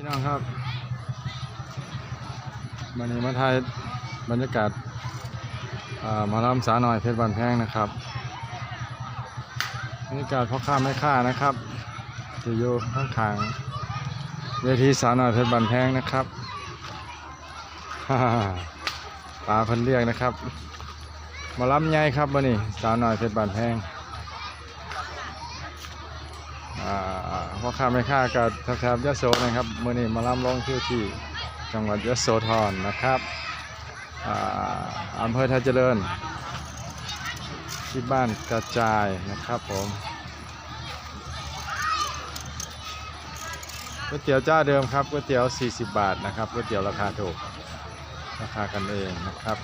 พี่น้องครับวันนี้มาถ่ายบรรยากาศามาลำสาหน่อยเพชรบานแพงนะครับบรรยากาศพ่อค้าแม่ค้านะครับจะอยู่ข้างขางเวทีสาหน่อยเพชรบานแพงนะครับฮ่าๆตาเพิ่นเรียกนะครับมาลำใหญ่ครับวันนี้สาหน่อยเพชรบานแพง พ่อค้าแม่ค้ากับแถบยะโสนะครับเมื่อนี้มาล่ำลงที่ที่จังหวัดยะโสธรนะครับอ่าอำเภอท่าเจริญ ที่บ้านกระจายนะครับผมก๋วยเตี๋ยวเจ้าเดิมครับก๋วยเตี๋ยว 40 บาทนะครับก๋วยเตี๋ยวราคาถูกราคากันเองนะครับ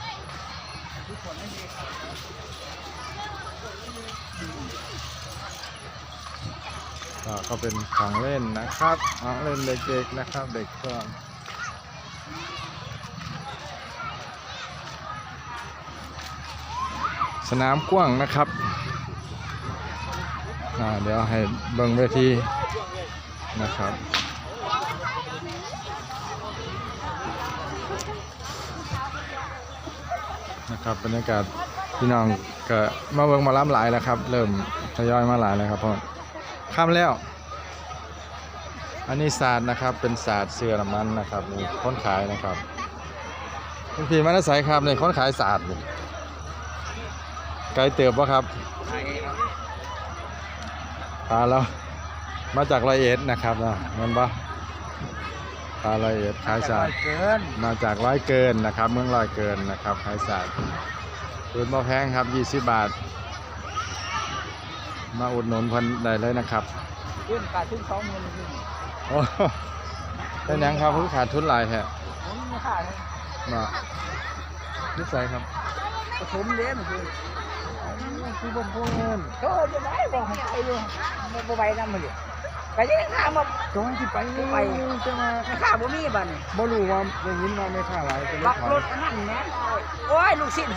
ก็เป็นของเล่นนะครับของเล่นเด็กๆนะครับเด็กก็สนามกว้างนะครับเดี๋ยวให้เบิ่งเวทีนะครับนะครับบรรยากาศพี่น้องก็มาเบิ่งมาล้ำหลายแล้วครับ เริ่มทยอยมาหลายแล้วครับพ่อ ข้ามแล้ว อันนี้ศาสตร์นะครับ เป็นศาสตร์เสื้อน้ำมันนะครับนี่คนขายนะครับคุณพี่มาได้ใส่ครับนี่คนขายศาสตร์นี่ไกลเติบวะครับตาแล้วมาจากร้อยเอ็ดนะครับนะเงินปะตาร้อยเอ็ดขายศาสตร์เกินมาจากร้อยเกินนะครับ เมืองร้อยเกินนะครับขายศาสตร์ปืนบ่แพงครับ 20 บาท มาอุดหนุนเพันได้เลยนะครับขึ้นขาดทุนสองหมื่นขึ้นโอ้เป็นหยังครับเพิ่งขาดทุนหลายแท้ผมไม่ขาดเลยมานิสัยครับผสมเลี้ยมันคือคือผมพูดเงินก็จะได้บอกให้ไปเลยไม่ไปนั่นมาเลยไปยังข้ามาจงที่ไปไปจะมาข้าบ่มีบ้านบ่รู้ว่าได้ยินว่าไม่ค่าหลายก็เลยบักถารยถอันนั้นนะโอ้ยลูกศิษย์